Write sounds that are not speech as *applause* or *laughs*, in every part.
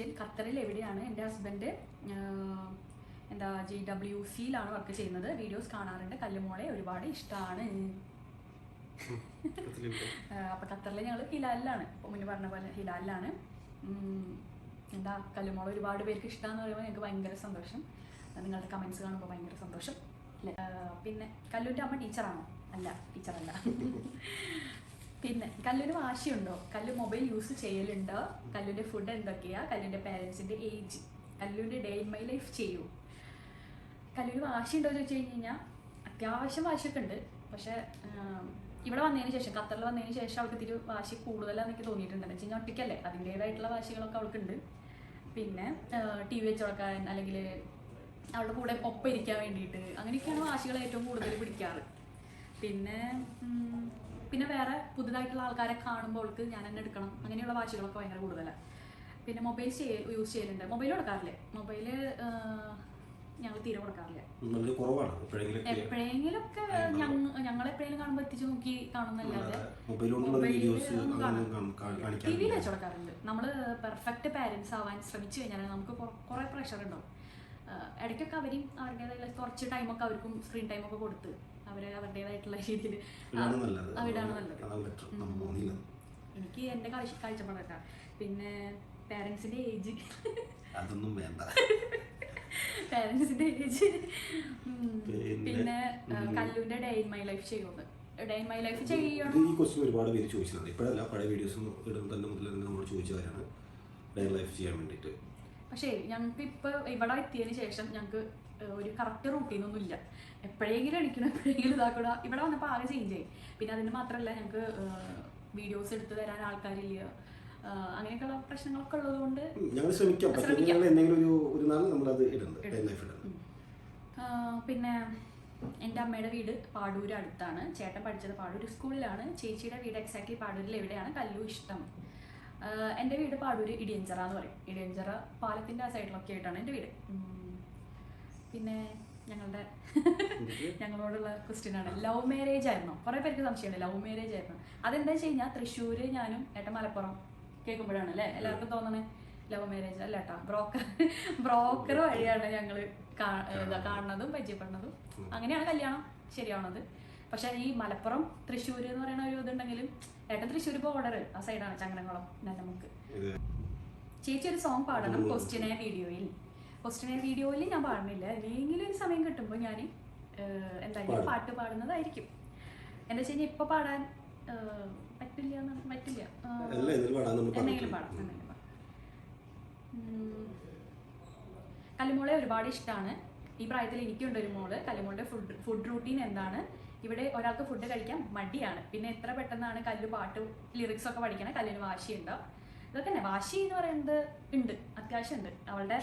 Question ഖത്തറിൽ എവിടെയാണ് എന്റെ ഹസ്ബൻഡ് എന്താ ജി ഡബ്ല്യു സിയിലാണ് വർക്ക് ചെയ്യുന്നത്. വീഡിയോസ് കാണാറുണ്ട്. കല്ലുമോളെ ഒരുപാട് ഇഷ്ടമാണ് അപ്പൊ ഖത്തറിൽ ഞങ്ങൾ ഹിലാലിലാണ്. മുന്നേ പറഞ്ഞ പോലെ ഹിലാലിലാണ്. എന്താ കല്ലുമോൾ ഒരുപാട് പേർക്ക് ഇഷ്ടമാണെന്ന് പറയുമ്പോൾ ഞങ്ങൾക്ക് ഭയങ്കര സന്തോഷം. നിങ്ങളുടെ കമൻസ് കാണുമ്പോൾ ഭയങ്കര സന്തോഷം. പിന്നെ കല്ലുവിന്റെ അമ്മ ടീച്ചറാണോ അല്ല ടീച്ചറല്ല പിന്നെ കല്ലൂര് വാശിയുണ്ടോ? കല്ലു മൊബൈൽ യൂസ് ചെയ്യലുണ്ടോ? കല്ലുവിന്റെ ഫുഡ് എന്തൊക്കെയാ? കല്ലുവിന്റെ പാരൻസിന്റെ ഏജ് കല്ലുവിന്റെ ഡേ ഇൻ മൈ ലൈഫ് ചെയ്യൂ. കല്ലൂര് വാശിയുണ്ടോ ചോദിച്ചു കഴിഞ്ഞ് കഴിഞ്ഞാൽ അത്യാവശ്യം വാശിയൊക്കെ ഉണ്ട്. പക്ഷേ ഇവിടെ വന്നതിന് ശേഷം ഖത്തറിൽ വന്നതിന് ശേഷം അവൾക്ക് തിരി വാശി കൂടുതലാണെന്ന് എനിക്ക് തോന്നിയിട്ടുണ്ട്. എന്ന് വെച്ച് കഴിഞ്ഞാൽ ഒറ്റയ്ക്കല്ലേ. അതിന്റേതായിട്ടുള്ള വാശികളൊക്കെ അവൾക്കുണ്ട് പിന്നെ ടി വി വെച്ച് കൊടുക്കാൻ അല്ലെങ്കിൽ അവളുടെ കൂടെ ഒപ്പം ഇരിക്കാൻ വേണ്ടിയിട്ട് അങ്ങനെയൊക്കെയാണ് വാശികൾ ഏറ്റവും കൂടുതൽ പിടിക്കാറ്. പിന്നെ പിന്നെ വേറെ പുതുതായിട്ടുള്ള ആൾക്കാരെ കാണുമ്പോൾ അവൾക്ക് ഞാൻ തന്നെ എടുക്കണം. അങ്ങനെയുള്ള വാശികളൊക്കെ ഭയങ്കര കൂടുതലാണ് പിന്നെ മൊബൈൽ യൂസ് ചെയ്യലുണ്ട്. മൊബൈൽ കൊടുക്കാറില്ലേ? മൊബൈൽ ഞങ്ങൾ തീരെ കൊടുക്കാറില്ല. എപ്പോഴെങ്കിലൊക്കെ ഞങ്ങൾ എപ്പോഴെങ്കിലും കാണുമ്പോൾ എത്തിച്ചു നോക്കി കാണുന്നല്ലാതെ. ടി വിയിൽ വെച്ച് കൊടുക്കാറുണ്ട്. നമ്മൾ പെർഫെക്റ്റ് പാരന്റ്സ് ആവാൻ ശ്രമിച്ചു കഴിഞ്ഞാൽ നമുക്ക് കുറെ പ്രഷർ ഉണ്ടാവും. ഇടയ്ക്കൊക്കെ അവരും അവരുടേതായ കുറച്ച് ടൈമൊക്കെ അവർക്കും സ്ക്രീൻ ടൈമൊക്കെ കൊടുത്ത് അവർ അവരുടേതായിട്ടുള്ള രീതിയിൽ അവിടാണ് നല്ലത്. എനിക്ക് എന്റെ കാഴ്ച കാഴ്ചപ്പാടൊക്കെ പിന്നെ പാരൻസിന്റെ ഏജ് അതൊന്നും വേണ്ട. പാരൻസിന്റെ ഏജ് പിന്നെ, കല്ലുവിന്റെ ഡേ ഇൻ മൈ ലൈഫ് ചെയ്യുന്നത്. ഈ ക്വസ്റ്റ്യൻ ഒരുപാട് പേര് ചോദിച്ചിട്ടുണ്ട്. ഇപ്പോഴല്ല പഴയ വീഡിയോസ് ഇടുന്ന തന്നെ മുതൽ നമ്മൾ ചോദിച്ചവരാണ് ഡേ ലൈഫ് ചെയ്യാൻ വേണ്ടിയിട്ട്. പക്ഷേ ഞങ്ങൾക്ക് ഇപ്പോൾ ഇവിടെ എത്തിയതിന് ശേഷം ഞങ്ങൾക്ക് ഒരു കറക്റ്റ് റൂട്ടീനൊന്നും ഇല്ല. എപ്പോഴെങ്കിലും എണിക്കണം എപ്പോഴെങ്കിലും ഇതാക്കണം. ഇവിടെ വന്നപ്പോൾ ആകെ ചേഞ്ച് ആയി. പിന്നെ അതിന് മാത്രമല്ല ഞങ്ങൾക്ക് വീഡിയോസ് എടുത്തു തരാൻ ആൾക്കാരില്ല. അങ്ങനെയൊക്കെയുള്ള പ്രശ്നങ്ങളൊക്കെ ഉള്ളതുകൊണ്ട് ഞങ്ങൾ ശ്രമിക്കാം. എന്തെങ്കിലും ഒരു ഒരു നാൾ നമ്മളത് പിന്നെ എന്റെ അമ്മയുടെ വീട് പാടൂർ അടുത്താണ്. ചേട്ടൻ പഠിച്ചത് പാടൂർ സ്കൂളിലാണ്. ചേച്ചിയുടെ വീട് എക്സാക്ട്ലി പാടൂരിൽ എവിടെയാണ്? കല്ലു ഇഷ്ടം. എന്റെ വീട് പാടൂര് ഇടിയഞ്ചറ എന്ന് പറയും. ഇടിയഞ്ചറ പാലത്തിന്റെ ആ സൈഡിലൊക്കെ ആയിട്ടാണ് എന്റെ വീട്. പിന്നെ ഞങ്ങളുടെ *laughs* ഞങ്ങളോടുള്ള ക്വസ്റ്റ്യൻ ആണ്. ലവ് മാരേജ് ആയിരുന്നു. കുറേ പേർക്ക് സംശയമുണ്ട്. ലവ് മാരേജ് ആയിരുന്നു. അതെന്താ വെച്ച് കഴിഞ്ഞാൽ തൃശ്ശൂര് ഞാനും ഏട്ടൻ മലപ്പുറം കേൾക്കുമ്പോഴാണ് അല്ലേ? എല്ലാവർക്കും തോന്നണേ ലവ് മാരേജ് അല്ല ഏട്ടാ ബ്രോക്കർ ബ്രോക്കർ വഴിയാണ് ഞങ്ങൾ കാണുന്നതും പരിചയപ്പെടുന്നതും. അങ്ങനെയാണ് കല്യാണം ശരിയാവണത്. പക്ഷെ ഈ മലപ്പുറം തൃശ്ശൂർ എന്ന് പറയുന്ന ഒരു ഇതുണ്ടെങ്കിലും ഏട്ടൻ തൃശ്ശൂർ ബോർഡർ ആ സൈഡാണ് ചങ്ങനകുളം നമുക്ക് ചേച്ചി ഒരു സോങ് പാടണം ക്വസ്റ്റിനെ വീഡിയോയിൽ ക്വസ്റ്റിനെ വീഡിയോയിൽ ഞാൻ പാടുന്നില്ല. അല്ലെങ്കിൽ ഒരു സമയം കിട്ടുമ്പോൾ ഞാൻ എന്തായാലും പാട്ട് പാടുന്നതായിരിക്കും. എന്താ വെച്ച് കഴിഞ്ഞാൽ ഇപ്പൊ പാടാൻ പറ്റില്ല പറ്റില്ല. എന്തെങ്കിലും പാടാം. കല്ലുമോളെ ഒരുപാട് ഇഷ്ടമാണ് ഈ പ്രായത്തിൽ എനിക്കുണ്ട് ഒരു മോൾ. കല്ലുമോളുടെ ഫുഡ് ഫുഡ് റൂട്ടീൻ എന്താണ്? ഇവിടെ ഒരാൾക്ക് ഫുഡ് കഴിക്കാൻ മടിയാണ്. പിന്നെ എത്ര പെട്ടെന്നാണ് കല്ല് പാട്ട് ലിറിക്സ് ഒക്കെ പഠിക്കണേ? കല്ലിന് വാശിയുണ്ടോ ഇതൊക്കെ തന്നെ. വാശി എന്ന് പറയുന്നത് ഉണ്ട്. അത്യാവശ്യം ഉണ്ട്. അവളുടെ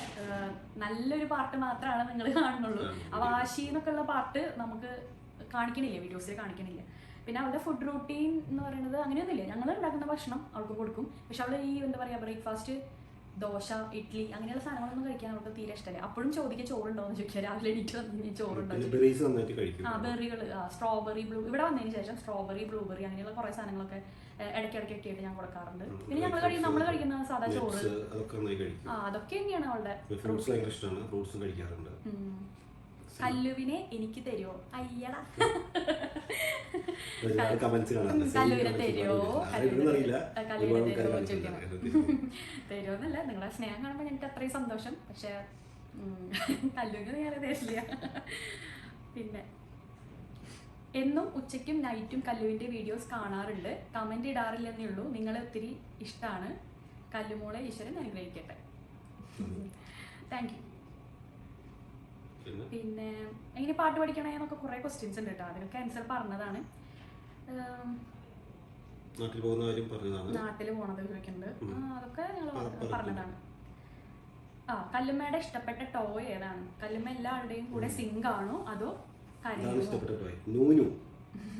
നല്ലൊരു പാട്ട് മാത്രമാണ് നിങ്ങൾ കാണുന്നുള്ളൂ. ആ വാശി എന്നൊക്കെ ഉള്ള പാട്ട് നമുക്ക് കാണിക്കണില്ല? വീഡിയോസിൽ കാണിക്കണില്ല? പിന്നെ അവളുടെ ഫുഡ് റൂട്ടീൻ എന്ന് പറയുന്നത് അങ്ങനെയൊന്നുമില്ല. ഞങ്ങൾ ഉണ്ടാക്കുന്ന ഭക്ഷണം അവൾക്ക് കൊടുക്കും. പക്ഷെ അവൾ ഈ എന്താ പറയുക ബ്രേക്ക്ഫാസ്റ്റ് ദോശ ഇഡ്ഡലി അങ്ങനെയുള്ള സാധനങ്ങളൊന്നും കഴിക്കാൻ അവർക്ക് തീരെ ഇഷ്ടമല്ല അപ്പോഴും ചോദിക്കുക ചോറുണ്ടോ എന്ന് ചോദിക്കുക രാവിലെ എണീറ്റ് വന്നു ചോറുണ്ടോ? ആ ബെറികൾ സ്ട്രോബെറി ബ്ലൂ ഇവിടെ വന്നതിന് ശേഷം സ്ട്രോബെറി ബ്ലൂബെറി അങ്ങനെയുള്ള കുറേ സാധനങ്ങളൊക്കെ ഇടയ്ക്കിടയ്ക്കൊക്കെ ആയിട്ട് ഞാൻ കൊടുക്കാറുണ്ട്. പിന്നെ ഞങ്ങൾ കഴിയും നമ്മൾ കഴിക്കുന്ന സാധാ ചോറ്. ആ അതൊക്കെ തന്നെയാണ് അവളുടെ ഫ്രൂട്ട്സ് ഭയങ്കര ഇഷ്ടമാണ്. ഫ്രൂട്ട്സും കഴിക്കാറുണ്ട്. കല്ലുവിനെ എനിക്ക് തരുമോ അയ്യടാ. *laughs* കല്ലുവിനെ തരുമോ കല്ലുവിനെ ഒരുപാട് തരുമോ ചോദിക്കണം കമന്റ്സ് *laughs* തരുമോന്നല്ല നിങ്ങളുടെ സ്നേഹം കാണുമ്പോൾ എനിക്ക് അത്രയും സന്തോഷം. പക്ഷെ *laughs* കല്ലുവിനെ ഞാൻ തരില്ല. പിന്നെ എന്നും ഉച്ചയ്ക്കും നൈറ്റും കല്ലുവിന്റെ വീഡിയോസ് കാണാറുണ്ട്. കമന്റ് ഇടാറില്ലെന്നേ ഉള്ളൂ. നിങ്ങളെ ഒത്തിരി ഇഷ്ടമാണ് കല്ലുമോളെ ഈശ്വരൻ അനുഗ്രഹിക്കട്ടെ. താങ്ക് യു പിന്നെ എങ്ങനെ പാട്ട് പഠിക്കണേ എന്നൊക്കെ കുറേ ക്വസ്റ്റ്യൻസ് ഉണ്ട് കേട്ടോ. അതിനൊക്കെ ആൻസർ പറഞ്ഞതാണ്. നാട്ടിൽ പോകുന്ന കാര്യം പറഞ്ഞതാണ്. നാട്ടിൽ പോണത് ചോദിക്കുന്നുണ്ട് അതൊക്കെ ഞങ്ങൾ പറഞ്ഞതാണ്. ആ കല്ലുമ്മയുടെ ഇഷ്ടപ്പെട്ട ടോയ് ഏതാണ്? കല്ലുമ്മ എല്ലാവരുടെയും കൂടെ സിങ്ക് ആണോ? അതോ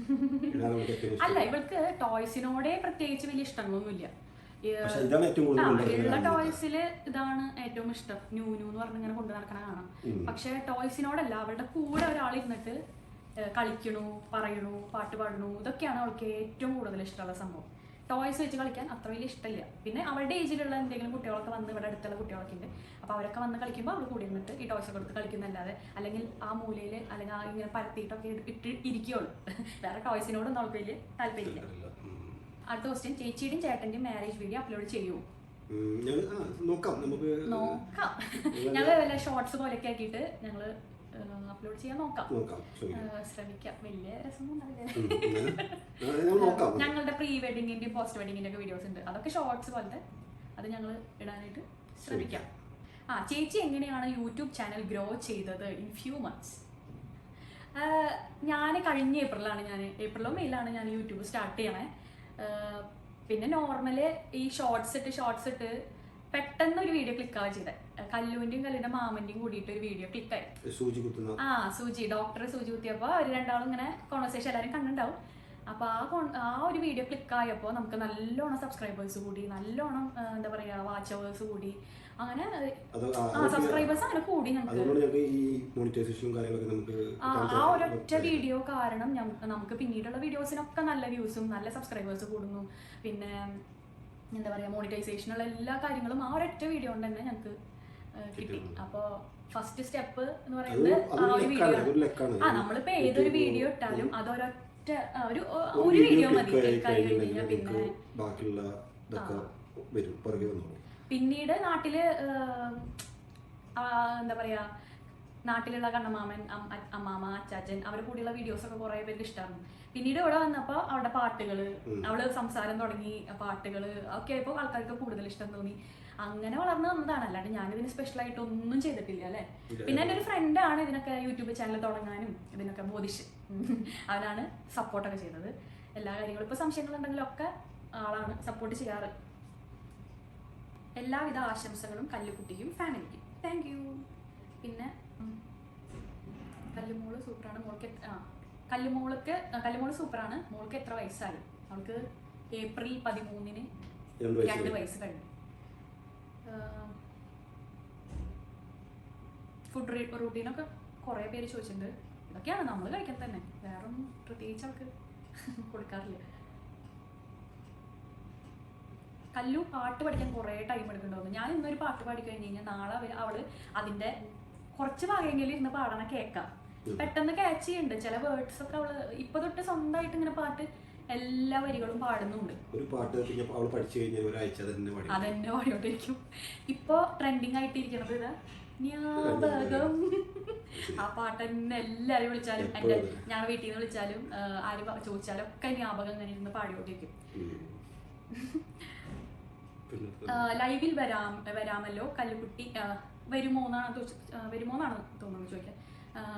*laughs* അല്ല ഇവൾക്ക് ടോയ്സിനോടെ പ്രത്യേകിച്ച് വലിയ ഇഷ്ടങ്ങളൊന്നുമില്ല. ഇതാണ് ഏറ്റവും കൂടുതൽ ഉള്ള ടോയ്സിൽ ഇതാണ് ഏറ്റവും ഇഷ്ടം. ന്യൂ ന്യൂ എന്ന് പറഞ്ഞ് ഇങ്ങനെ കൊണ്ടു നടക്കണ കാണാം. പക്ഷെ ടോയ്സിനോടല്ല അവളുടെ കൂടെ ഒരാൾ ഇരുന്നിട്ട് കളിക്കണു പറയണു പാട്ട് പാടണു ഇതൊക്കെയാണ് അവൾക്ക് ഏറ്റവും കൂടുതൽ ഇഷ്ടമുള്ള സംഭവം. ടോയ്സ് വെച്ച് കളിക്കാൻ അത്ര വലിയ ഇഷ്ടമില്ല. പിന്നെ അവളുടെ ഏജിലുള്ള എന്തെങ്കിലും കുട്ടികളൊക്കെ വന്ന് ഇവിടെ അടുത്തുള്ള കുട്ടികളൊക്കെ ഉണ്ട് അപ്പോൾ അവരൊക്കെ വന്ന് കളിക്കുമ്പോൾ അവൾ കൂടി നിന്നിട്ട് ഈ ടോയ്സ് കൊടുത്ത് എടുത്ത് കളിക്കുന്നല്ലാതെ അല്ലെങ്കിൽ ആ മൂലയിൽ അല്ലെങ്കിൽ ആ ഇങ്ങനെ പരത്തിയിട്ടൊക്കെ ഇട്ട് ഇരിക്കുകയുള്ളൂ *laughs* വേറെ ടോയ്സിനോടൊന്നും അവൾക്ക് വലിയ താല്പര്യമില്ല. ക്വസ്റ്റ്യൻ ചേച്ചിയുടെയും ചേട്ടന്റെയും മാരേജ് വീഡിയോ അപ്ലോഡ് ചെയ്യുമോ ഉം, നോക്കാം നമുക്ക് നോക്കാം. ഞങ്ങൾ വല്ല ഷോർട്സ് പോലെയൊക്കെ ആക്കിയിട്ട് ഞങ്ങൾ അപ്ലോഡ് ചെയ്യാൻ നോക്കാം. നോക്കാം ശ്രമിക്കാം. വലിയ രസമൊന്നും ഞങ്ങളുടെ പ്രീ വെഡിങ്ങിന്റെയും പോസ്റ്റ് വെഡിങ്ങിന്റെ ഒക്കെ വീഡിയോസ് ഉണ്ട്. അതൊക്കെ ഷോർട്സ് പോലത്തെ. അത് ഞങ്ങൾ ഇടാനായിട്ട് ശ്രമിക്കാം. ആ ചേച്ചി എങ്ങനെയാണ് യൂട്യൂബ് ചാനൽ ഗ്രോ ചെയ്തത് ഇൻ ഫ്യൂ മന്ത്സ് ഞാൻ കഴിഞ്ഞ ഏപ്രിലാണ് ഞാൻ ഏപ്രിലോ മെയിലാണ് ഞാൻ യൂട്യൂബ് സ്റ്റാർട്ട് ചെയ്യണേ. പിന്നെ നോർമൽ ഈ ഷോർട്സ് ഇട്ട് ഷോർട്സ് ഇട്ട് പെട്ടെന്ന് ഒരു വീഡിയോ ക്ലിക്കാവുക ചെയ്തത് കല്ലുവിന്റെയും കല്ലിന്റെ മാമന്റെയും കൂടിയിട്ട് ഒരു വീഡിയോ ക്ലിക്കായി സൂചി ആ സൂചി. ഡോക്ടർ സൂചി കുത്തിയപ്പോ അവർ രണ്ടാളും ഇങ്ങനെ കോൺവെർസേഷൻ എല്ലാരും കണ്ടിട്ടുണ്ടാവും. അപ്പോൾ ആ ആ ഒരു വീഡിയോ ക്ലിക്ക് ആയപ്പോൾ നമുക്ക് നല്ലോണം സബ്സ്ക്രൈബേഴ്സ് കൂടി നല്ലോണം എന്താ പറയുക വാച്ച് അവേഴ്സ് കൂടി. അങ്ങനെ സബ്സ്ക്രൈബേഴ്സ് അങ്ങനെ കൂടി ഞങ്ങൾക്ക് ആ ഒരൊറ്റ വീഡിയോ കാരണം നമുക്ക് പിന്നീടുള്ള വീഡിയോസിനൊക്കെ നല്ല വ്യൂസും നല്ല സബ്സ്ക്രൈബേഴ്സ് കൂടുന്നു. പിന്നെ എന്താ പറയുക മോണിറ്റൈസേഷനുള്ള എല്ലാ കാര്യങ്ങളും ആ ഒരൊറ്റ വീഡിയോ കൊണ്ട് തന്നെ ഞങ്ങൾക്ക് കിട്ടി. അപ്പോൾ ഫസ്റ്റ് സ്റ്റെപ്പ് എന്ന് പറയുന്നത് ആ ഒരു വീഡിയോ അതൊരു ആ നമ്മളിപ്പോ ഏതൊരു വീഡിയോ ഇട്ടാലും അതൊരൊറ്റ ആ, ഒരു ഒരു വീഡിയോ മതി പിന്നെ ബാക്കിയുള്ള ഇതൊക്കെ വരും പുറകെ വന്നോളും പിന്നീട് നാട്ടിൽ എന്താ പറയാ നാട്ടിലുള്ള കണ്ണമാമൻ അമ്മാമ അച്ചാച്ചൻ അവരുടെ കൂടെയുള്ള വീഡിയോസ് ഒക്കെ കുറെ പേർക്ക് ഇഷ്ടമാണ് പിന്നീട് ഇവിടെ വന്നപ്പോൾ അവളുടെ പാട്ടുകൾ. അവൾ സംസാരം തുടങ്ങി പാട്ടുകൾ ഒക്കെ ആയപ്പോൾ ആൾക്കാർക്ക് കൂടുതൽ ഇഷ്ടം തോന്നി. അങ്ങനെ വളർന്നു വന്നതാണ്. അല്ലാണ്ട് ഞാനിതിന് സ്പെഷ്യൽ ആയിട്ട് ഒന്നും ചെയ്തിട്ടില്ല അല്ലേ? പിന്നെ എന്റെ ഒരു ആണ് ഇതിനൊക്കെ യൂട്യൂബ് ചാനൽ തുടങ്ങാനും ഇതിനൊക്കെ ബോധിച്ച്. *laughs* അവനാണ് സപ്പോർട്ടൊക്കെ ചെയ്തത് എല്ലാ കാര്യങ്ങളും ഇപ്പോൾ സംശയങ്ങളുണ്ടെങ്കിലൊക്കെ ആളാണ് സപ്പോർട്ട് ചെയ്യാറ്. എല്ലാവിധ ആശംസകളും കല്ലുകുട്ടിയും ഫാമിലിക്കും താങ്ക് യു പിന്നെ കല്ലുമോൾ സൂപ്പറാണ്. മോൾക്ക് ആ കല്ലുമോൾക്ക് കല്ലുമോൾ സൂപ്പറാണ്. മോൾക്ക് എത്ര വയസ്സായി? അവൾക്ക് ഏപ്രിൽ പതിമൂന്നിന് രണ്ട് വയസ്സ് കഴിഞ്ഞു. ഫുഡ് റൂട്ടീനൊക്കെ കുറേ പേര് ചോദിച്ചിട്ടുണ്ട്. ഇതൊക്കെയാണ് നമ്മൾ കഴിക്കാൻ തന്നെ. വേറൊന്നും പ്രത്യേകിച്ച് അവർക്ക് *laughs* കൊടുക്കാറില്ല. കല്ലു പാട്ട് പഠിക്കാൻ കുറേ ടൈം എടുക്കുന്നുണ്ടാവും ഞാൻ ഇന്നൊരു പാട്ട് പാടി കഴിഞ്ഞ് കഴിഞ്ഞാൽ നാളെ അവൾ അതിന്റെ കുറച്ച് ഭാഗമെങ്കിലും ഇരുന്ന് പാടണ കേൾക്കാം. പെട്ടെന്ന് ക്യാച്ച് ചെയ്യുന്നുണ്ട് ചില വേർഡ്സ് ഒക്കെ അവൾ ഇപ്പൊ തൊട്ട് സ്വന്തമായിട്ട് ഇങ്ങനെ പാട്ട് എല്ലാ വരികളും പാടുന്നുണ്ട്. ഒരു പാട്ട് അവൾ പഠിച്ചു കഴിഞ്ഞാൽ ഒരാഴ്ച തന്നെ അതെന്നെ പാടിയോണ്ടിരിക്കും ഇപ്പൊ ട്രെൻഡിങ് ആയിട്ടിരിക്കണത് ഇതാ. ജ്ഞാപകം ആ പാട്ട് തന്നെ എല്ലാരും വിളിച്ചാലും എന്റെ ഞാൻ വീട്ടിൽ നിന്ന് വിളിച്ചാലും ആര് ചോദിച്ചാലും ഒക്കെ ഞാപകം ഇങ്ങനെ ഇരുന്ന് പാടിയോണ്ടിരിക്കും ലൈവിൽ വരാം വരാമല്ലോ? കല്ലുകുട്ടി വരുമോ എന്നാണ് വരുമോ എന്നാണ് തോന്നുന്നത് ചോദിക്കാൻ.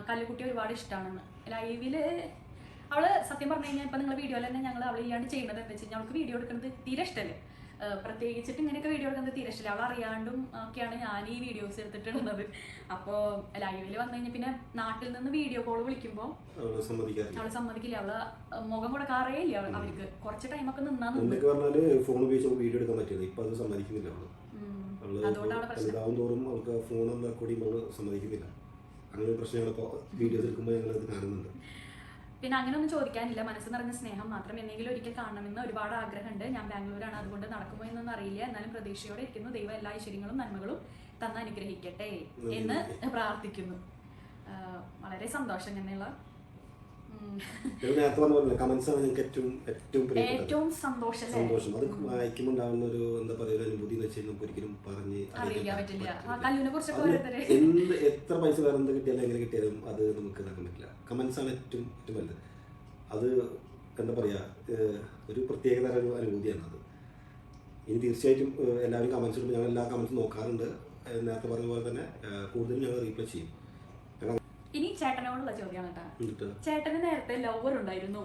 കല്ലുകുട്ടി ഒരുപാട് ഇഷ്ടമാണെന്ന് ലൈവിൽ അവൾ സത്യം പറഞ്ഞു കഴിഞ്ഞാൽ ഇപ്പൊ നിങ്ങൾ വീഡിയോയിൽ തന്നെ ഞങ്ങൾ അവൾ ഇല്ലാണ്ട് ചെയ്യുന്നത് എന്താ വെച്ച് കഴിഞ്ഞാൽ അവൾക്ക് വീഡിയോ എടുക്കുന്നത് തീരെ ഇഷ്ടമല്ലേ പ്രത്യേകിച്ചിട്ട് ഇങ്ങനെയൊക്കെ വീഡിയോ എടുക്കുന്നത് തീരെ ഇഷ്ടമല്ല അവൾ അറിയാണ്ടും ഒക്കെയാണ് ഞാൻ ഈ വീഡിയോസ് എടുത്തിട്ടുള്ളത്. അപ്പോൾ ലൈവിൽ വന്നു കഴിഞ്ഞാൽ പിന്നെ നാട്ടിൽ നിന്ന് വീഡിയോ കോൾ വിളിക്കുമ്പോൾ അവൾ സമ്മതിക്കില്ല. അവൾ മുഖം കൊടുക്കാറേ ഇല്ല അവർക്ക് കുറച്ച് ടൈമൊക്കെ നിന്നാ ഫോൺ ഉപയോഗിച്ച് വീഡിയോ എടുക്കാൻ പറ്റിയത് ഇപ്പൊ അത് സമ്മതിക്കുന്നില്ല അവൾ. അതുകൊണ്ടാണ് തോറും അവൾക്ക് ഫോണും റെക്കോർഡിയും അവൾ സമ്മതിക്കുന്നില്ല. അങ്ങനെ പ്രശ്നങ്ങളൊക്കെ വീഡിയോസ് എടുക്കുമ്പോൾ ഞങ്ങൾ അത് കാണുന്നുണ്ട് പിന്നെ അങ്ങനെ ഒന്നും ചോദിക്കാനില്ല. മനസ്സ് നിറഞ്ഞ സ്നേഹം മാത്രം എന്നെങ്കിലും ഒരിക്കൽ കാണണമെന്ന് ഒരുപാട് ആഗ്രഹമുണ്ട്. ഞാൻ ബാംഗ്ലൂരാണ്. അതുകൊണ്ട് നടക്കുമോ എന്നൊന്നും അറിയില്ല. എന്നാലും പ്രതീക്ഷയോടെ ഇരിക്കുന്നു. ദൈവം എല്ലാ ഐശ്വര്യങ്ങളും നന്മകളും തന്ന അനുഗ്രഹിക്കട്ടെ എന്ന് പ്രാർത്ഥിക്കുന്നു. വളരെ സന്തോഷം ഇങ്ങനെയുള്ള ഞങ്ങൾ നേരത്തെ പറഞ്ഞ പോലെ കമന്റ്സ് ആണ് ഞങ്ങൾക്ക് ഏറ്റവും ഏറ്റവും ഏറ്റവും സന്തോഷം? സന്തോഷം. അത് വായിക്കുമ്പോൾ ഉണ്ടാകുന്ന ഒരു എന്താ പറയുക ഒരു അനുഭൂതി എന്ന് വെച്ചാൽ നമുക്ക് ഒരിക്കലും പറഞ്ഞ് എന്ത് എത്ര പൈസ വേറെ എന്ത് കിട്ടിയാലും എങ്ങനെ കിട്ടിയാലും അത് നമുക്ക് ഇതാക്കാൻ പറ്റില്ല. കമന്റ്സ് ആണ് ഏറ്റവും ഏറ്റവും വലുത്. അത് എന്താ പറയുക ഒരു പ്രത്യേക തരം ഒരു അനുഭൂതിയാണ് അത്. ഇനി തീർച്ചയായിട്ടും എല്ലാവരും കമന്റ്സ് ഇടുമ്പോൾ ഞങ്ങൾ എല്ലാ കമന്റ്സും നോക്കാറുണ്ട്. നേരത്തെ പറഞ്ഞ പോലെ തന്നെ കൂടുതലും ഞങ്ങൾ റീപ്ലൈ ചെയ്യും. ഇനി ചേട്ടനോടുള്ള ചോദ്യമാണ് കേട്ടോ. ചേട്ടന് നേരത്തെ ലവർ ഉണ്ടായിരുന്നു.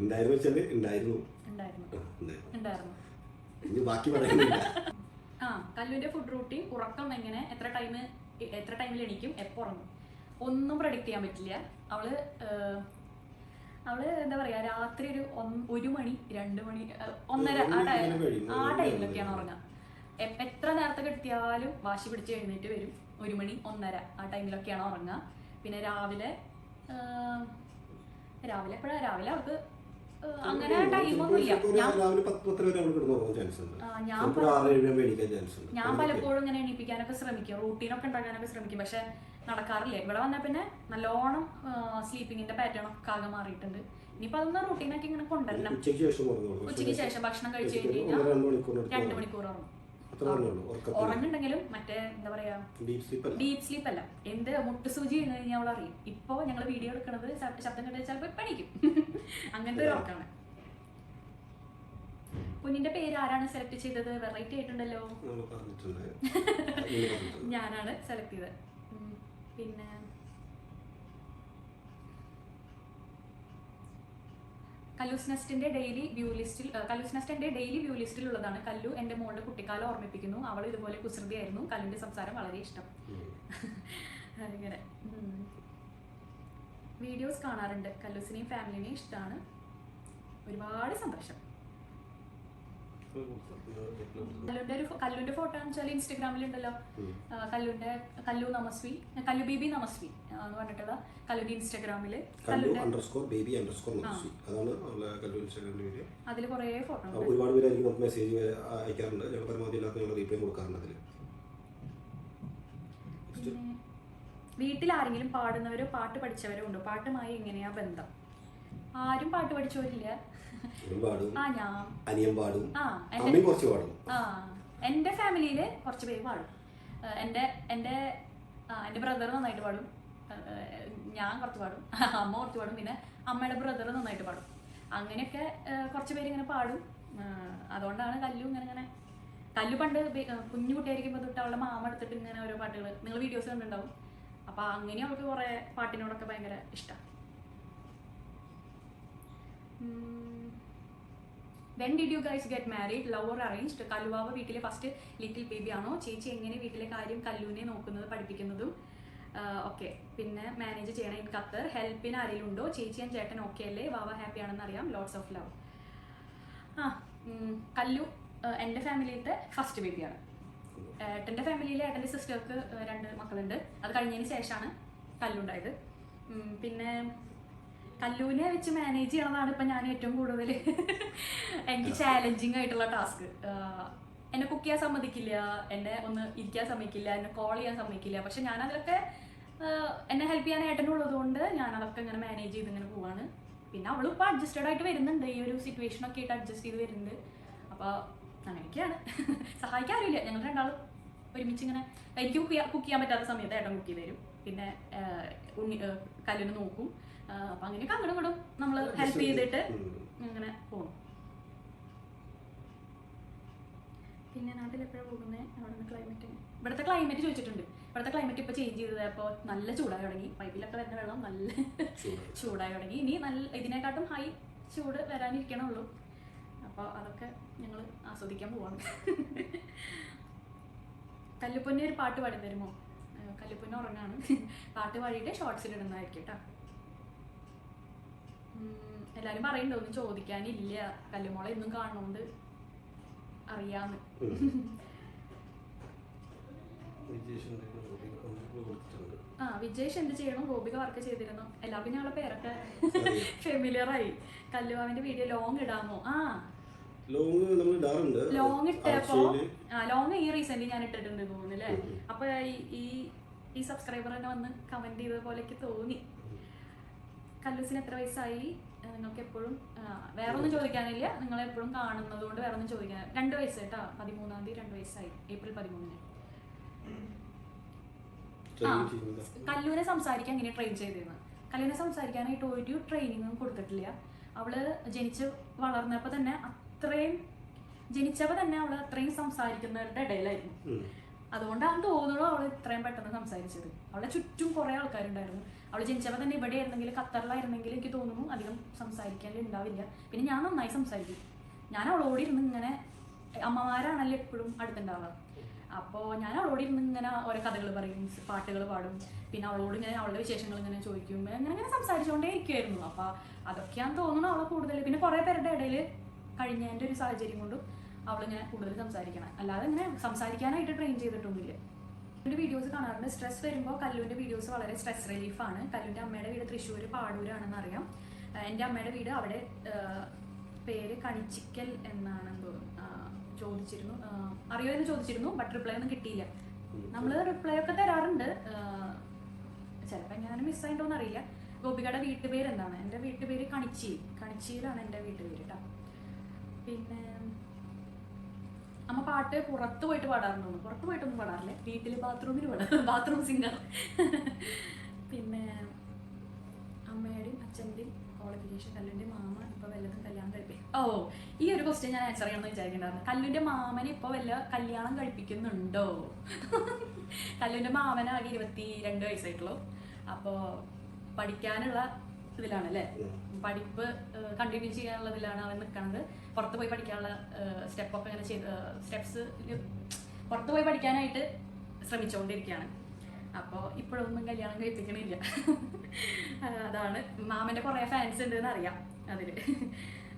ഉണ്ടായിരുന്നു ഉണ്ടായിരുന്നു. ഇനി ബാക്കി പറയുന്നില്ല. ആ കല്ലുവിന്റെ ഫുഡ് റൂട്ടീൻ ഉറക്കം എങ്ങനെ എത്ര ടൈം എത്ര ടൈമിൽ എണീക്കും എപ്പോ ഉറങ്ങും? ഒന്നും പ്രഡിക്റ്റ് ചെയ്യാൻ പറ്റില്ല. അവൾ അവൾ എന്താ പറയാ രാത്രി ഒരു ഒരു മണി രണ്ട് മണി ഒന്നര ആ ടൈം. ആ ടൈമിലൊക്കെയാണ് ഉറങ്ങുക എത്ര നേരത്തെ കിട്ടിയാലും വാശി പിടിച്ച് എഴുന്നേറ്റ് വരും. ഒരു മണി ഒന്നര ആ ടൈമിലൊക്കെയാണ് ഉറങ്ങുക. പിന്നെ രാവിലെ രാവിലെ എപ്പോഴാ? രാവിലെ അവർക്ക് അങ്ങനെ ടൈമൊന്നുമില്ല ഞാൻ പലപ്പോഴും ഇങ്ങനെ എണീപ്പിക്കാനൊക്കെ ശ്രമിക്കും. റൂട്ടീനൊക്കെ ഉണ്ടാക്കാനൊക്കെ ശ്രമിക്കും. പക്ഷെ നടക്കാറില്ല. ഇവിടെ വന്നാൽ പിന്നെ നല്ലോണം സ്ലീപ്പിങ്ങിന്റെ പാറ്റേൺ ഒക്കെ ആകെ മാറിയിട്ടുണ്ട്. ഇനിയിപ്പോ അതൊന്ന് റൂട്ടീനൊക്കെ ഇങ്ങനെ കൊണ്ടുവരണം ഉച്ചയ്ക്ക് ശേഷം ഭക്ഷണം കഴിച്ചു കഴിഞ്ഞാൽ രണ്ട് മണിക്കൂർ ഉറങ്ങും. ഉറങ്ങുണ്ടെങ്കിലും മറ്റേ എന്താ പറയാ? ഡീപ് സ്ലീപ്പ് അല്ല? എന്ത് സ്ലീപ്പ് സൂചി എന്ന് കഴിഞ്ഞാൽ അവൾ അറിയും. ഇപ്പോ ഞങ്ങൾ വീഡിയോ എടുക്കുന്നത് ശബ്- ശബ്ദം കേട്ടാൽ ചിലപ്പോൾ പണിക്കും. *laughs* അങ്ങനത്തെ ഒരു ഉറക്കാണ്. കുഞ്ഞിന്റെ പേര് ആരാണ് സെലക്ട് ചെയ്തത്? വെറൈറ്റി ആയിട്ടുണ്ടല്ലോ. *laughs* ഞാനാണ് സെലക്ട് ചെയ്തത്. പിന്നെ കല്ലൂസ് നെസ്റ്റിന്റെ ഡെയിലി വ്യൂ ലിസ്റ്റിൽ കല്ലൂസ് നെസ്റ്റിന്റെ ഡെയിലി വ്യൂ ലിസ്റ്റിൽ ഉള്ളതാണ് കല്ലു എന്റെ മോളുടെ കുട്ടിക്കാലം ഓർമ്മിപ്പിക്കുന്നു. അവൾ ഇതുപോലെ കുസൃതിയായിരുന്നു. കല്ലിന്റെ സംസാരം വളരെ ഇഷ്ടം. അങ്ങനെ വീഡിയോസ് കാണാറുണ്ട്. കല്ലൂസിനെയും ഫാമിലിനെയും ഇഷ്ടമാണ്. ഒരുപാട് സന്തോഷം. കല്ലുന്റെ ഒരു കല്ലുന്റെ ഫോട്ടോ എന്ന് വെച്ചാൽ ഇൻസ്റ്റഗ്രാമിൽ ഉണ്ടല്ലോ കല്ലുന്റെ കല്ലു നമസ്വി. കല്ലു ബേബി നമസ്വി എന്ന് പറഞ്ഞിട്ടുള്ള കല്ലുന്റെ ഇൻസ്റ്റഗ്രാമിൽ. അതിൽ കുറേ ഫോട്ടോ ഉണ്ട്. ഒരുപാട് നമുക്ക് മെസ്സേജ് അയക്കാറുണ്ട്. ഞങ്ങൾ പരമാവധി എല്ലാവർക്കും ഞങ്ങൾ റീപ്ലൈ കൊടുക്കാറുണ്ട് അതിൽ വീട്ടിൽ ആരെങ്കിലും പാടുന്നവരോ പാട്ട് പഠിച്ചവരോ ഉണ്ടോ? പാട്ടുമായി എങ്ങനെയാ ബന്ധം? ആരും പാട്ട് പഠിച്ചവരില്ല. ആ ഞാൻ. അനിയൻ പാടും. ആ എന്റെ ഫാമിലിയിൽ കുറച്ച് പാടും. ആ എന്റെ ഫാമിലിയിൽ കുറച്ച് പേര് പാടും. എന്റെ എന്റെ എന്റെ ബ്രദർ നന്നായിട്ട് പാടും. ഞാൻ കുറച്ച് പാടും. അമ്മ കുറച്ച് പാടും. പിന്നെ അമ്മയുടെ ബ്രദർ നന്നായിട്ട് പാടും. അങ്ങനെയൊക്കെ കുറച്ച് പേര് ഇങ്ങനെ പാടും. അതുകൊണ്ടാണ് കല്ലു ഇങ്ങനെ ഇങ്ങനെ. കല്ലു പണ്ട് കുഞ്ഞു കുട്ടിയായിരിക്കുമ്പോൾ തൊട്ട് അവളുടെ മാമ എടുത്തിട്ട് ഇങ്ങനെ ഓരോ പാട്ടുകൾ നിങ്ങൾ വീഡിയോസ് കണ്ടിട്ടുണ്ടാവും. അപ്പോൾ അങ്ങനെ അവൾക്ക് കുറേ പാട്ടിനോടൊക്കെ ഭയങ്കര ഇഷ്ടം. When did you guys get married love or arranged കല്ലുവാവ് വീട്ടിലെ ഫസ്റ്റ് ലിറ്റിൽ ബേബി ആണോ? ചേച്ചി എങ്ങനെ വീട്ടിലെ കാര്യം കല്ലുവിനെ നോക്കുന്നത് പഠിപ്പിക്കുന്നതും? ഓക്കെ പിന്നെ മാനേജ് ചെയ്യണം ഇൻ ഖത്തർ ഹെൽപ്പിന് ആരെങ്കിലും ഉണ്ടോ? ചേച്ചി ആൻഡ് ചേട്ടൻ ഓക്കെ അല്ലേ? വാവ ഹാപ്പി ആണെന്ന് അറിയാം. ലോട്ട്സ് ഓഫ് ലവ് ആ കല്ലു എന്റെ ഫാമിലിയിലത്തെ ഫസ്റ്റ് ബേബിയാണ് ഏട്ടന്റെ ഫാമിലിയിൽ ഏട്ടന്റെ സിസ്റ്റർക്ക് രണ്ട് മക്കളുണ്ട്. അത് കഴിഞ്ഞതിന് ശേഷമാണ് കല്ലുണ്ടായത് പിന്നെ കല്ലൂനെ വെച്ച് മാനേജ് ചെയ്യണതാണ് ഇപ്പം ഞാൻ ഏറ്റവും കൂടുതൽ *laughs* എനിക്ക് ചാലഞ്ചിങ് ആയിട്ടുള്ള ടാസ്ക് എന്നെ കുക്ക് ചെയ്യാൻ സമ്മതിക്കില്ല എന്നെ ഒന്ന് ഇരിക്കാൻ സമ്മതിക്കില്ല എന്നെ കോൾ ചെയ്യാൻ സമ്മതിക്കില്ല. പക്ഷെ ഞാൻ അതിലൊക്കെ എന്നെ ഹെൽപ്പ് ചെയ്യാൻ ഏട്ടനുള്ളത് കൊണ്ട് ഞാൻ അതൊക്കെ ഇങ്ങനെ മാനേജ് ചെയ്ത് ഇങ്ങനെ പോവാണ്. പിന്നെ അവളും ഇപ്പോൾ അഡ്ജസ്റ്റഡ് ആയിട്ട് വരുന്നുണ്ട്. ഈ ഒരു സിറ്റുവേഷൻ ഒക്കെ ആയിട്ട് അഡ്ജസ്റ്റ് ചെയ്ത് വരുന്നുണ്ട്. അപ്പോൾ അങ്ങനെയൊക്കെയാണ്. *laughs* സഹായിക്കാറില്ല ഞങ്ങൾ രണ്ടാളും ഒരുമിച്ച് ഇങ്ങനെ എനിക്ക് കുക്ക് ചെയ്യാൻ പറ്റാത്ത സമയത്ത് ഏട്ടൻ കുക്ക് ചെയ്ത് തരും. പിന്നെ ഉണ്ണി കല്ലിന് നോക്കും. അപ്പം അങ്ങനെയൊക്കെ അങ്ങോട്ടും ഇങ്ങോട്ടും നമ്മൾ ഹെൽപ്പ് ചെയ്തിട്ട്. അങ്ങനെ പോകണം പിന്നെ നാട്ടിൽ എപ്പോഴാണ് പോകുന്നത് അവിടെ നിന്ന് ക്ലൈമറ്റ് ഇവിടുത്തെ ക്ലൈമറ്റ് ചോദിച്ചിട്ടുണ്ട്. ഇവിടുത്തെ ക്ലൈമറ്റ് ഇപ്പോൾ ചേഞ്ച് ചെയ്തത്. അപ്പോൾ നല്ല ചൂടായി തുടങ്ങി. പൈപ്പിലൊക്കെ വരുന്ന വെള്ളം നല്ല *laughs* ചൂടായി. തുടങ്ങി. ഇനി നല്ല ഇതിനെക്കാട്ടും ഹൈ ചൂട് വരാനിരിക്കണുള്ളൂ. അപ്പോൾ അതൊക്കെ ഞങ്ങൾ ആസ്വദിക്കാൻ പോവാണ്. *laughs* കല്ലുപ്പൊന്നെ ഒരു പാട്ട് പാടി തരുമോ? കല്ലുപൊന്നി കല്ലുപ്പൊന്നെ ഉറങ്ങാണ്. *laughs* പാട്ട് പാടിയിട്ട് ഷോർട്സിൽ ഇടുന്നതായിരിക്കും കേട്ടോ എല്ലാരും പറയുന്നുണ്ട് ഒന്നും ചോദിക്കാനില്ല. കല്ലുമോളെ എന്നും കാണുന്നോണ്ട് അറിയാന്ന്. ആ വിജേഷ് എന്ത് ചെയ്യണം? ഗോപിക വർക്ക് ചെയ്തിരുന്നു. എല്ലാവർക്കും ഞങ്ങളെ പേരൊക്കെ. ഫെമിലിയർ *laughs* ആയി. കല്ലുവാവിന്റെ വീഡിയോ ലോങ് ഇടാമോ? ആ. ലോങ് നമ്മൾ ഇടാറുണ്ട്. ലോങ് ഇട്ടപ്പോ ആ ലോങ് ഈ റീസെന്റ് ഞാൻ ഇട്ടിട്ടുണ്ട് തോന്നുന്നു അല്ലേ അപ്പൊ ഈ- ഈ ഈ സബ്സ്ക്രൈബർ തന്നെ വന്ന് കമന്റ് ചെയ്ത പോലെക്ക് തോന്നി. കല്ലൂസിന് എത്ര വയസ്സായി? നിങ്ങൾക്ക് എപ്പോഴും വേറെ ഒന്നും ചോദിക്കാനില്ല. നിങ്ങൾ എപ്പോഴും കാണുന്നത് കൊണ്ട് വേറെ ഒന്നും ചോദിക്കാൻ രണ്ട് വയസ്സ് കേട്ടോ? പതിമൂന്നാം തീയതി രണ്ട് വയസ്സായി. ഏപ്രിൽ പതിമൂന്നിന്. കല്ലൂനെ സംസാരിക്കാൻ ഇങ്ങനെ ട്രെയിൻ ചെയ്തിരുന്നത് കല്ലൂനെ സംസാരിക്കാനായിട്ട് ഒരു ട്രെയിനിങ്ങും കൊടുത്തിട്ടില്ല. അവൾ ജനിച്ച് വളർന്നപ്പോൾ തന്നെ അത്രയും ജനിച്ചപ്പോൾ തന്നെ അവൾ അത്രയും സംസാരിക്കുന്നവരുടെ ഇടയിലായിരുന്നു. അതുകൊണ്ടാണ് തോന്നുന്നു അവൾ ഇത്രയും പെട്ടെന്ന് സംസാരിച്ചത്. അവളെ ചുറ്റും കുറേ ആൾക്കാരുണ്ടായിരുന്നു. അവൾ ജനിച്ചപ്പോൾ തന്നെ ഇവിടെ ആയിരുന്നെങ്കിൽ ഖത്തറിലായിരുന്നെങ്കിൽ എനിക്ക് തോന്നുന്നു അധികം സംസാരിക്കാൻ ഉണ്ടാവില്ല. പിന്നെ ഞാൻ നന്നായി സംസാരിക്കും. ഞാൻ അവളോട് ഇരുന്ന് ഇങ്ങനെ അമ്മമാരാണല്ലോ എപ്പോഴും അടുത്തുണ്ടാവുക. അപ്പോൾ ഞാൻ അവളോട് ഇരുന്ന് ഇങ്ങനെ ഓരോ കഥകൾ പറയും പാട്ടുകൾ പാടും. പിന്നെ അവളോട് ഇങ്ങനെ അവളുടെ വിശേഷങ്ങൾ ഇങ്ങനെ ചോദിക്കും. അങ്ങനെ ഇങ്ങനെ സംസാരിച്ചുകൊണ്ടേ ഇരിക്കുമായിരുന്നു അപ്പോൾ അതൊക്കെയാന്ന് തോന്നുന്നു അവളെ കൂടുതൽ പിന്നെ കുറേ പേരുടെ ഇടയിൽ കഴിഞ്ഞതിന്റെ ഒരു സാഹചര്യം കൊണ്ടും അവളിങ്ങനെ കൂടുതൽ സംസാരിക്കണം. അല്ലാതെ ഇങ്ങനെ സംസാരിക്കാനായിട്ട് ട്രെയിൻ ചെയ്തിട്ടൊന്നുമില്ല. കല്ലുവിന്റെ വീഡിയോസ് കാണാറുണ്ട്. സ്ട്രെസ് വരുമ്പോൾ കല്ലുവിന്റെ വീഡിയോസ് വളരെ സ്ട്രെസ് റിലീഫാണ് കല്ലുവിന്റെ അമ്മയുടെ വീട് തൃശ്ശൂർ പാടൂരാണെന്ന് അറിയാം എന്റെ അമ്മയുടെ വീട് അവിടെ പേര് കണിച്ചിക്കൽ എന്നാണ് ചോദിച്ചിരുന്നു. അറിയോ എന്ന് ചോദിച്ചിരുന്നു ബട്ട് റിപ്ലൈ ഒന്നും കിട്ടിയില്ല. നമ്മൾ റിപ്ലൈ ഒക്കെ തരാറുണ്ട്. ചിലപ്പോൾ എങ്ങാനും മിസ്സായിട്ടോന്ന് അറിയില്ല. ഗോപികയുടെ വീട്ടുപേര് എന്താണ് എന്റെ വീട്ടുപേര് കണിച്ചി. കണിച്ചിയിലാണ് എന്റെ വീട്ടുപേര് കേട്ടോ പിന്നെ അമ്മ പാട്ട് പുറത്ത് പോയിട്ട് പാടാറുണ്ടോ. പുറത്ത് പോയിട്ടൊന്നും പാടാറില്ല. വീട്ടിൽ ബാത്റൂമിൽ പാടാറ് ബാത്റൂം സിംഗർ പിന്നെ അമ്മയുടെയും അച്ഛന്റെയും ക്വാളിഫിക്കേഷൻ കല്ലുന്റെ മാമ ഇപ്പോൾ വല്ലതും കല്യാണം കഴിപ്പിക്കും ഓ ഈ ഒരു ക്വസ്റ്റ്യൻ ഞാൻ ആൻസർ ചെയ്യണമെന്ന് വിചാരിക്കണ്ടായിരുന്നു. കല്ലുന്റെ മാമനെ ഇപ്പോൾ വല്ല കല്യാണം കഴിപ്പിക്കുന്നുണ്ടോ? കല്ലുന്റെ മാമനാകെ ഇരുപത്തി രണ്ട് വയസ്സായിട്ടുള്ളൂ. അപ്പോൾ പഠിക്കാനുള്ള ഇതിലാണ് അല്ലേ പഠിപ്പ് കണ്ടിന്യൂ ചെയ്യാനുള്ള ഇതിലാണ് അവൻ നിൽക്കുന്നത് പുറത്ത് പോയി പഠിക്കാനുള്ള സ്റ്റെപ്പൊക്കെ ഒക്കെ ചെയ്ത് സ്റ്റെപ്സ് പുറത്ത് പോയി പഠിക്കാനായിട്ട് ശ്രമിച്ചുകൊണ്ടിരിക്കുകയാണ് അപ്പോൾ ഇപ്പോഴൊന്നും കല്യാണം കഴിപ്പിക്കണില്ല. അതാണ്. മാമന്റെ കുറേ ഫാൻസ് ഉണ്ട് എന്ന് അറിയാം അതിൽ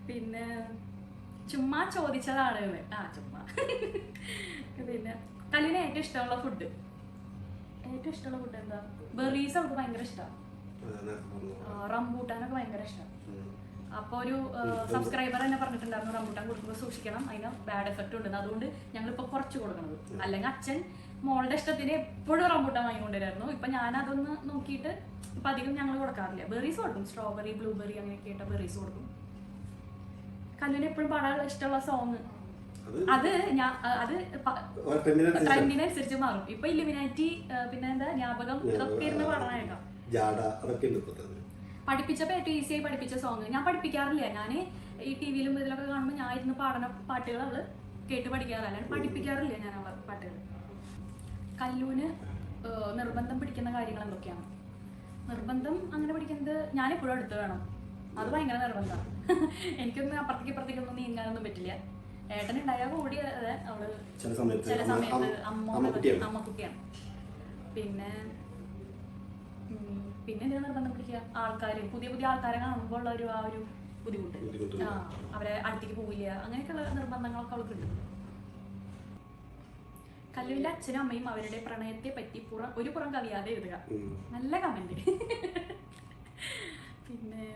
പിന്നെ ചുമ്മാ ചോദിച്ചതാണ് ആ ചുമ്മാ. പിന്നെ കല്ലിന് ഏറ്റവും ഇഷ്ടമുള്ള ഫുഡ് ഏറ്റവും ഇഷ്ടമുള്ള ഫുഡ് എന്താ? ബെറീസ് അവൾക്ക് ഭയങ്കര ഇഷ്ടമാണ്. റംബൂട്ടാനൊക്കെ ഭയങ്കര ഇഷ്ടമാണ്. അപ്പൊ ഒരു സബ്സ്ക്രൈബർ തന്നെ പറഞ്ഞിട്ടുണ്ടായിരുന്നു റംബൂട്ടാൻ കൊടുക്കുമ്പോൾ സൂക്ഷിക്കണം അതിന് ബാഡ് എഫക്റ്റ് ഉണ്ടെന്ന് അതുകൊണ്ട് ഞങ്ങൾ ഇപ്പൊ കുറച്ച് കൊടുക്കണത്. അല്ലെങ്കിൽ അച്ഛൻ മോളുടെ ഇഷ്ടത്തിന് എപ്പോഴും റംബൂട്ടാൻ വാങ്ങിക്കൊണ്ടിരുന്നു ഇപ്പൊ ഞാൻ അതൊന്ന് നോക്കിയിട്ട് ഇപ്പൊ അധികം ഞങ്ങൾ കൊടുക്കാറില്ല. ബെറീസ് കൊടുക്കും. സ്ട്രോബെറി ബ്ലൂബെറി അങ്ങനെയൊക്കെ ആയിട്ട് ബെറീസ് കൊടുക്കും. കല്ലിന് എപ്പോഴും പാടാൻ ഇഷ്ടമുള്ള സോങ് അത് അത് ഞാൻ അത് ട്രെൻഡിനനുസരിച്ച് മാറും. ഇപ്പൊ ഇല്ലുമിനാറ്റി പിന്നെ എന്താ ജ്ഞാപകം. ഇതൊക്കെ ഇരുന്ന് പാടാനായിട്ടോ. ജാട അതൊക്കെ ഉണ്ട് ഇപ്പോഴത്തെ പഠിപ്പിച്ചപ്പോൾ ഏറ്റവും ഈസിയായി പഠിപ്പിച്ച സോങ് ഞാൻ പഠിപ്പിക്കാറില്ല. ഞാൻ ഈ ടി വിയിലും ഇതിലൊക്കെ കാണുമ്പോൾ ഞാൻ ഇരുന്ന് പാടുന്ന പാട്ടുകൾ അവൾ കേട്ട് പഠിക്കാറില്ല. പഠിപ്പിക്കാറില്ല ഞാൻ അവളെ പാട്ടുകൾ. കല്ലൂന് നിർബന്ധം പിടിക്കുന്ന കാര്യങ്ങൾ എന്തൊക്കെയാണ്? നിർബന്ധം അങ്ങനെ പഠിക്കുന്നത് ഞാൻ എപ്പോഴും അടുത്ത് വേണം. അത് ഭയങ്കര നിർബന്ധമാണ്. *laughs* എനിക്കൊന്നും അപ്പുറത്തേക്ക് ഇപ്പുറത്തേക്കൊന്നും നീങ്ങാനൊന്നും പറ്റില്ല. ഏട്ടൻ ഉണ്ടായാൽ കൂടി അതെ അവൾ ചില സമയത്ത് അമ്മ- അമ്മക്കുട്ടിയാണ്. പിന്നെ പിന്നെ എന്തിനാ നിർബന്ധം പിടിക്കുക? ആൾക്കാർ പുതിയ പുതിയ ആൾക്കാരെ കാണുമ്പോൾ ഉള്ള ഒരു ആ ഒരു ബുദ്ധിമുട്ട്. ആ അവരെ അടുത്തേക്ക് പോവില്ല. അങ്ങനെയൊക്കെയുള്ള നിർബന്ധങ്ങളൊക്കെ അവൾക്ക് ഉണ്ട്. കല്ലുവിന്റെ അച്ഛനും അമ്മയും അവരുടെ പ്രണയത്തെ പറ്റി പുറം ഒരു പുറം കവിയാതെ എഴുതുക. നല്ല കമന്റ് പിന്നെ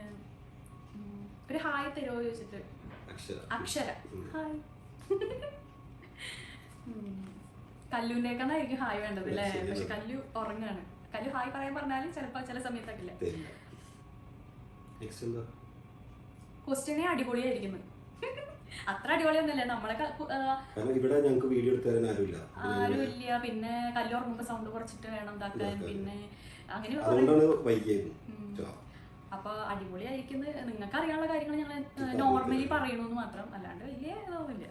ഒരു ഹായ് തരുമോ ചോദിച്ചിട്ട്? അക്ഷര. ഹായ്. കല്ലുവിന്റെക്കാണായിരിക്കും ഹായ് വേണ്ടത് അല്ലേ? പക്ഷെ കല്ലു ഉറങ്ങാണ്. കല്ലു ഹായ് പറയാൻ പറഞ്ഞാലും ചിലപ്പോ ചില സമയത്തൊക്കെ ക്വസ്റ്റ്യനെ അടിപൊളിയായിരിക്കുന്നു. അത്ര അടിപൊളിയൊന്നുമല്ല. നമ്മളെ ഇവിടെ ഞങ്ങൾക്ക് വീഡിയോ എടുത്തു തരാൻ ആരുമില്ല ആരും ഇല്ല പിന്നെ കല്ലു ഉറങ്ങുമ്പോൾ സൗണ്ട് കുറച്ചിട്ട് വേണം ഇതാക്കാൻ. പിന്നെ അങ്ങനെ. അപ്പൊ അടിപൊളിയായിരിക്കുന്നത് നിങ്ങൾക്ക് അറിയാനുള്ള കാര്യങ്ങൾ ഞങ്ങൾ നോർമലി പറയണമെന്ന് മാത്രം. അല്ലാണ്ട് വലിയ ഇതൊന്നുമില്ല.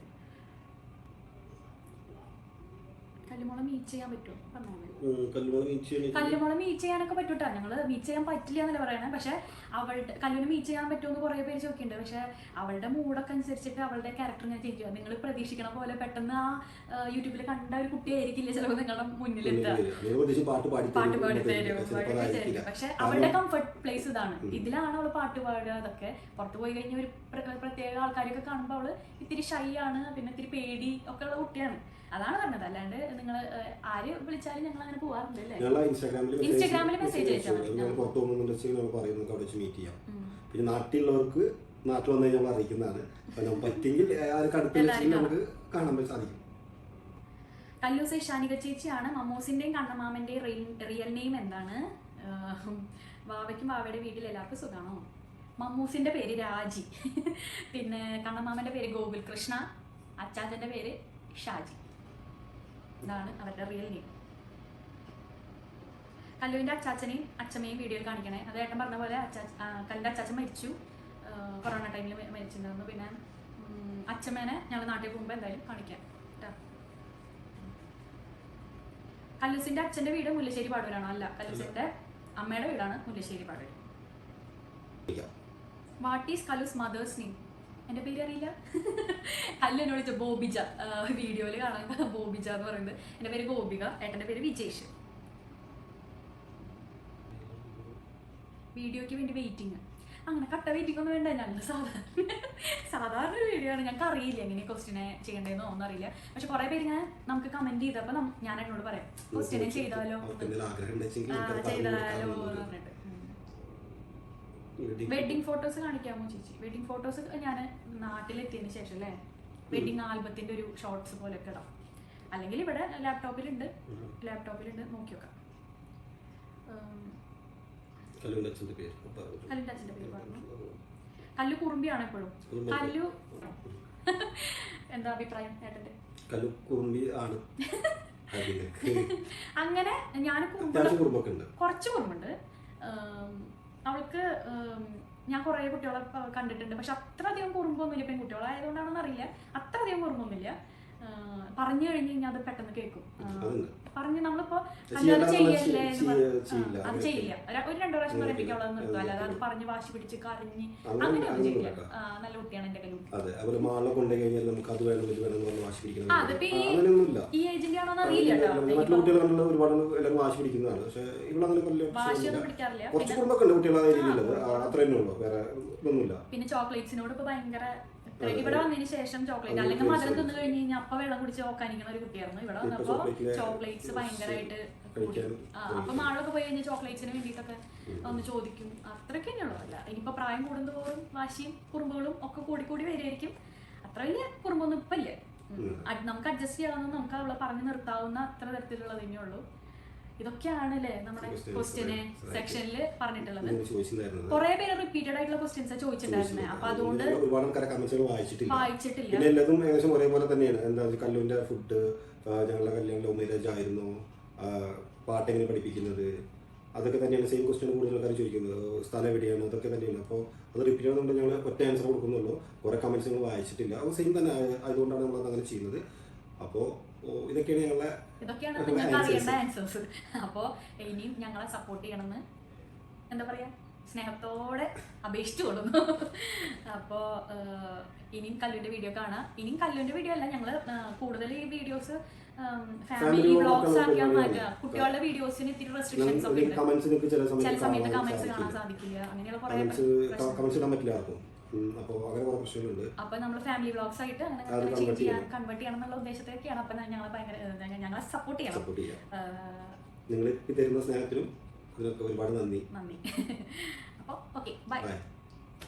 കല്ലുമുള മീറ്റ് ചെയ്യാൻ ബീച്ച് കല്ലുമുള മീറ്റ് ചെയ്യാനൊക്കെ പറ്റൂട്ടാ. ഞങ്ങൾ മീറ്റ് ചെയ്യാൻ പറ്റില്ല എന്നല്ല പറയണേ. പക്ഷെ അവളുടെ കല്ലുവിന് മീറ്റ് ചെയ്യാൻ പറ്റുമെന്ന് കുറെ പേര് ചോദിക്കുന്നുണ്ട്. പക്ഷെ അവളുടെ മൂഡൊക്കെ അനുസരിച്ചിട്ട് അവളുടെ ക്യാരക്ടർ ഞാൻ ചേഞ്ച് ചെയ്യാം നിങ്ങൾ പ്രതീക്ഷിക്കണ പോലെ പെട്ടെന്ന് ആ യൂട്യൂബിൽ കണ്ട ഒരു കുട്ടിയായിരിക്കില്ല ചിലപ്പോൾ നിങ്ങളുടെ മുന്നിലെത്തുക. മുന്നിൽ. പാട്ട് പാടി പാട്ട് പാടി എന്നൊക്കെ തരും. പാടി പക്ഷെ അവളുടെ കംഫർട്ട് പ്ലേസ് ഇതാണ്. ഇതിലാണ് അവൾ പാട്ട് പാടുക അതൊക്കെ. പുറത്ത് പോയി കഴിഞ്ഞ ഒരു പ്രത്യേക ആൾക്കാരൊക്കെ കാണുമ്പോൾ അവൾ ഇത്തിരി ഷൈ ആണ്. പിന്നെ ഇത്തിരി പേടി ഒക്കെ ഉള്ള കുട്ടിയാണ്. അതാണ് പറഞ്ഞത്. അല്ലാണ്ട് നിങ്ങൾ ആര് വിളിച്ചാലും ഞങ്ങൾ അങ്ങനെ പോവാറുണ്ട് അല്ലേ ഇൻസ്റ്റാഗ്രാമിൽ മെസ്സേജ് അയച്ചാൽ പുറത്ത് അവിടെ വെച്ച് മീറ്റ് ചെയ്യാം. പിന്നെ നാട്ടിലുള്ളവർക്ക് നാട്ടിൽ വന്നു കഴിഞ്ഞാൽ അറിയിക്കുന്നതാണ്. പിന്നെ പറ്റിയെങ്കിൽ നമുക്ക് കാണാൻ സാധിക്കും. കല്ലൂസ് ഷാനിക ചേച്ചിയാണ്. മമ്മൂസിന്റെയും കണ്ണമാമന്റെയും റിയൽ നെയിം എന്താണ്? വാവയ്ക്കും വാവയുടെ വീട്ടിൽ എല്ലാവർക്കും സുഖമാണോ മമ്മൂസിന്റെ പേര് രാജി. *laughs* പിന്നെ കണ്ണമാമന്റെ പേര് ഗോകുൽ കൃഷ്ണ അച്ചാച്ചന്റെ പേര് ഷാജി. ഇതാണ് അവരുടെ റിയൽ നെയിം കല്ലുവിന്റെ അച്ചാച്ചനെയും അച്ഛമ്മയും വീഡിയോയിൽ കാണിക്കണേ. അത് ഏട്ടൻ പറഞ്ഞ പോലെ അച്ചാ കല്ലിന്റെ അച്ചാച്ചൻ മരിച്ചു. കൊറോണ ടൈമിൽ മരിച്ചിട്ടുണ്ടായിരുന്നു. പിന്നെ അച്ഛമ്മേനെ ഞങ്ങൾ നാട്ടിൽ പോകുമ്പോൾ എന്തായാലും കാണിക്കാം. കേട്ടോ കല്ലൂസിന്റെ അച്ഛന്റെ വീട് മുല്ലശ്ശേരി പാടൂരാണോ? അല്ല കല്ലൂസിന്റെ അമ്മയുടെ വീടാണ് Mullassery Padoor what is Kallu's mother's name എന്റെ പേര് അറിയില്ല. അല്ല എന്നോട് വിളിച്ച ബോബിജ. വീഡിയോയിൽ കാണാൻ ബോബിജ എന്ന് പറയുന്നത്. എന്റെ പേര് ഗോപിക ഏട്ടന്റെ പേര് വിജേഷ്. വീഡിയോയ്ക്ക് വേണ്ടി വെയിറ്റിംഗ് അങ്ങനെ കട്ട വെയിറ്റിംഗ് ഒന്നും വേണ്ട ഞങ്ങൾ സാധാരണ സാധാരണ ഒരു വീഡിയോ ആണ്. ഞങ്ങൾക്ക് അറിയില്ല എങ്ങനെ ക്വസ്റ്റിനെ ചെയ്യേണ്ടതെന്നോ ഒന്നും അറിയില്ല. പക്ഷെ കുറെ പേര് ഞാൻ നമുക്ക് കമന്റ് ചെയ്തപ്പോൾ ഞാൻ എന്നോട് പറയാം ക്വസ്റ്റിനെ ചെയ്താലോ? ചെയ്താലോ എന്ന് പറഞ്ഞിട്ട്. വെഡിങ് ഫോട്ടോസ് കാണിക്കാമോ ചേച്ചി? വെഡിങ് ഫോട്ടോസ് ഞാൻ നാട്ടിലെത്തിയതിന് ശേഷം അല്ലേ? വെഡിങ് ആൽബത്തിന്റെ ഒരു ഷോർട്സ് പോലെ ഒക്കെ ഇടാം. അല്ലെങ്കിൽ ഇവിടെ ലാപ്ടോപ്പിലുണ്ട് ലാപ്ടോപ്പിലുണ്ട് നോക്കി വെക്കാം. പേര്. പറഞ്ഞു. കല്ലു കുറുമ്പിയാണ് എപ്പോഴും. കല്ലു എന്താ അഭിപ്രായം ഏട്ടന്റെ കല്ലു കുറുമ്പി ആണ്. *laughs* അങ്ങനെ ഞാൻ കുറച്ച് കുറുമ്പുണ്ട്. അവൾക്ക് ഞാൻ കുറേ കുട്ടികളെ കണ്ടിട്ടുണ്ട്. പക്ഷെ അത്ര അധികം കുറുമ്പൊന്നുമില്ല. പെൺകുട്ടികളായതുകൊണ്ടാണെന്ന് അറിയില്ല അത്ര അധികം കുറുമ്പൊന്നുമില്ല. പറഞ്ഞു കഴിഞ്ഞു കഴിഞ്ഞാൽ അത് പെട്ടെന്ന് കേൾക്കും. പറഞ്ഞു നമ്മളിപ്പോ അത് ചെയ്യല്ലേ. അത് ചെയ്യില്ല. ഒരു- രണ്ടു പ്രാവശ്യം പറയുമ്പോൾ നിർത്തും. അല്ലാതെ അത് പറഞ്ഞ് വാശി പിടിച്ച് കരഞ്ഞ് അങ്ങനെ- അങ്ങനെയൊന്നും അങ്ങനെ ചെയ്യില്ല. നല്ല കുട്ടിയാണ് എന്റെ അതിപ്പോ ഈ- ഏജിന്റെ ആണോന്ന് അറിയില്ല വാശിയൊന്നും പിടിക്കാറില്ല. പിന്നെ ചോക്ലേറ്റ്സിനോട് ഇപ്പൊ ഭയങ്കര. ഇവിടെ വന്നതിന് ശേഷം ചോക്ലേറ്റ് അല്ലെങ്കിൽ മധുരം. തിന്നു കഴിഞ്ഞ് കഴിഞ്ഞാൽ അപ്പൊ വെള്ളം കുടിച്ച് ഓക്കാനിക്കുന്ന ഒരു കുട്ടിയായിരുന്നു. ഇവിടെ വന്നപ്പോ ചോക്ലേറ്റ്സ് ഭയങ്കരമായിട്ട് അപ്പൊ മാളൊക്കെ പോയി കഴിഞ്ഞാൽ ചോക്ലേറ്റ്സിന് വേണ്ടിയിട്ടൊക്കെ ഒന്ന് ചോദിക്കും. അത്രയ്ക്ക് തന്നെയുള്ളൂ അല്ല ഇനിയിപ്പോ പ്രായം കൂടുന്നതോറും വാശിയും കുറുമ്പുകളും ഒക്കെ കൂടി കൂടി വരികയായിരിക്കും. അത്ര വലിയ കുറുമ്പൊന്നും ഇപ്പൊ ഇല്ല. നമുക്ക് അഡ്ജസ്റ്റ് ചെയ്യാവുന്ന നമുക്ക് അവളെ പറഞ്ഞു നിർത്താവുന്ന അത്ര തരത്തിലുള്ളത് തന്നെയുള്ളൂ ഇതൊക്കെയാണ് അല്ലേ നമ്മുടെ ക്വസ്റ്റ്യനെ സെക്ഷനിൽ പറഞ്ഞിട്ടുള്ളത്. കുറെ പേര് റിപ്പീറ്റഡ് ആയിട്ടുള്ള ക്വസ്റ്റ്യൻസ് ചോദിച്ചിട്ടുണ്ടായിരുന്നേ. അപ്പൊ അതുകൊണ്ട് ഇതിൽ ഒരുപാട് ആൾക്കാരെ കമന്റ്സുകൾ വായിച്ചിട്ടില്ല. വായിച്ചിട്ടില്ല. പിന്നെ എല്ലാതും ഏകദേശം ഒരേപോലെ തന്നെയാണ്. എന്താ കല്ലുവിന്റെ ഫുഡ് ഞങ്ങളുടെ കല്യാണം ലവ് മാരേജ് ആയിരുന്നു പാട്ട് എങ്ങനെ പഠിപ്പിക്കുന്നത്? അതൊക്കെ തന്നെയാണ് സെയിം ക്വസ്റ്റ്യൻ കൂടുതൽ ആൾക്കാർ ചോദിക്കുന്നത്. സ്ഥലം എവിടെയാണ്? അതൊക്കെ തന്നെയാണ്. അപ്പോൾ അത് റിപ്പീറ്റ് ആണെന്നുണ്ടെങ്കിൽ ഞങ്ങൾ ഒറ്റ ആൻസർ കൊടുക്കുന്നുള്ളൂ. കുറേ കമന്റ്സ് ഞങ്ങൾ വായിച്ചിട്ടില്ല. അപ്പോൾ സെയിം തന്നെ അതുകൊണ്ടാണ് ആയതുകൊണ്ടാണ് നമ്മൾ അങ്ങനെ ചെയ്യുന്നത്. അപ്പോൾ ഇതൊക്കെയാണ് ഞങ്ങളെ ഇതൊക്കെയാണ് ഉള്ള നിങ്ങൾക്ക് അറിയേണ്ട ആൻസേഴ്സ് അപ്പോ ഇനിയും ഞങ്ങളെ സപ്പോർട്ട് ചെയ്യണമെന്ന് എന്താ പറയാ? സ്നേഹത്തോടെ അപേക്ഷിച്ചു കൊടുക്കുന്നു അപ്പോ ഇനിയും കല്ലുവിന്റെ വീഡിയോ കാണാം. ഇനിയും കല്ലുവിന്റെ വീഡിയോ അല്ല ഞങ്ങൾ ആഹ്, കൂടുതൽ ഈ വീഡിയോസ് ഫാമിലി വ്ളോഗ്സ് ആക്കിയാൽ മാറ്റുക കുട്ടികളുടെ വീഡിയോസിന് ഇത്തിരി റെസ്ട്രിക്ഷൻസ് ഒക്കെ ഉണ്ട്. ചില സമയത്ത് കമന്റ്സ് കാണാൻ സാധിക്കില്ല. അങ്ങനെയുള്ള കുറെ കമന്റ്സ് ഇടാൻ പറ്റില്ല അപ്പോൾ അങ്ങനെ കുറേ പ്രശ്നങ്ങളുണ്ട് അപ്പൊ നമ്മൾ ഫാമിലി വ്ളോഗ്സ് ആയിട്ട് അങ്ങനെ ചേഞ്ച് ചെയ്യാൻ. കൺവേർട്ട് ചെയ്യണം. എന്നുള്ള ഉദ്ദേശത്തിലേക്കാണ് അപ്പൊ ഞങ്ങളെ ഭയങ്കര ഞങ്ങളെ സപ്പോർട്ട് ചെയ്യണം. സപ്പോർട്ട് ചെയ്യാം. നിങ്ങൾ തരുന്ന സ്നേഹത്തിനും അതിനൊക്കെ ഒരുപാട് നന്ദി. നന്ദി. അപ്പോൾ ഓക്കെ ബൈ